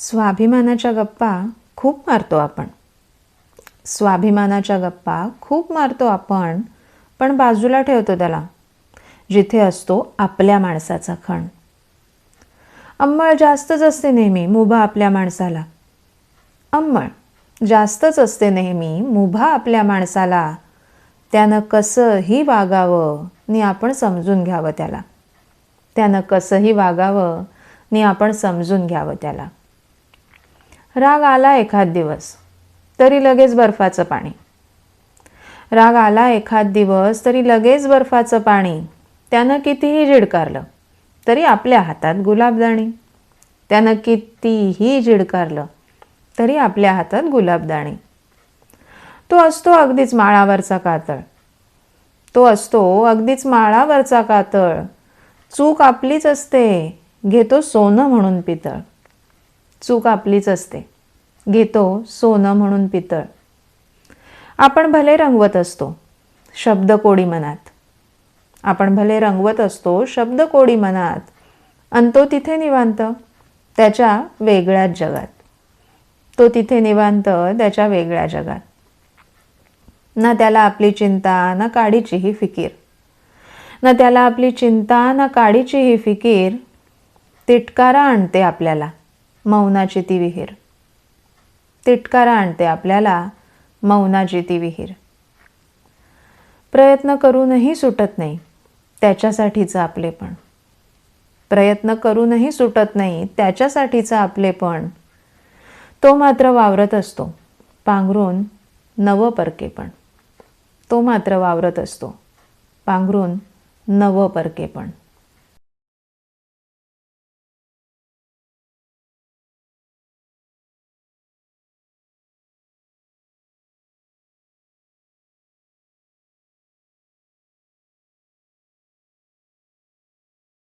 स्वाभिमानाच्या गप्पा खूप मारतो आपण. स्वाभिमानाच्या गप्पा खूप मारतो आपण पण बाजूला ठेवतो त्याला जिथे असतो आपल्या माणसाचा खण. अंमळ जास्तच असते नेहमी मुभा आपल्या माणसाला. अंमळ जास्तच असते नेहमी मुभा आपल्या माणसाला. त्यानं कसंही वागावं नि आपण समजून घ्यावं त्याला. त्यानं कसंही वागावं नि आपण समजून घ्यावं त्याला. राग आला एखाद दिवस तरी लगेच बर्फाचं पाणी. राग आला एखाद दिवस तरी लगेच बर्फाचं पाणी. त्यानं कितीही झिडकारलं तरी आपल्या हातात गुलाबदाणी. त्यानं कितीही झिडकारलं तरी आपल्या हातात गुलाबदाणी. तो असतो अगदीच माळावरचा कातळ. तो असतो अगदीच माळावरचा कातळ. चूक आपलीच असते घेतो सोनं म्हणून पितळ. चूक आपलीच असते. घेतो सोनं म्हणून पितळ. आपण भले रंगवत असतो शब्द कोडी मनात. आपण भले रंगवत असतो शब्द कोडी मनात. आणि तो तिथे निवांत त्याच्या वेगळ्याच जगात. तो तिथे निवांत त्याच्या वेगळ्या जगात. ना त्याला आपली चिंता ना काडीचीही फिकीर. ना त्याला आपली चिंता ना काडीचीही फिकीर तिटकारा आणते आपल्याला. मौनाची ती विहीर. तिटकारा आणते आपल्याला मौनाची ती विहीर. प्रयत्न करूनही सुटत नाही त्याच्यासाठीचं आपलेपण प्रयत्न करूनही सुटत नाही त्याच्यासाठीचं आपलेपण तो मात्र वावरत असतो पांघरून नवं परकेपण तो मात्र वावरत असतो पांघरून नवं परकेपण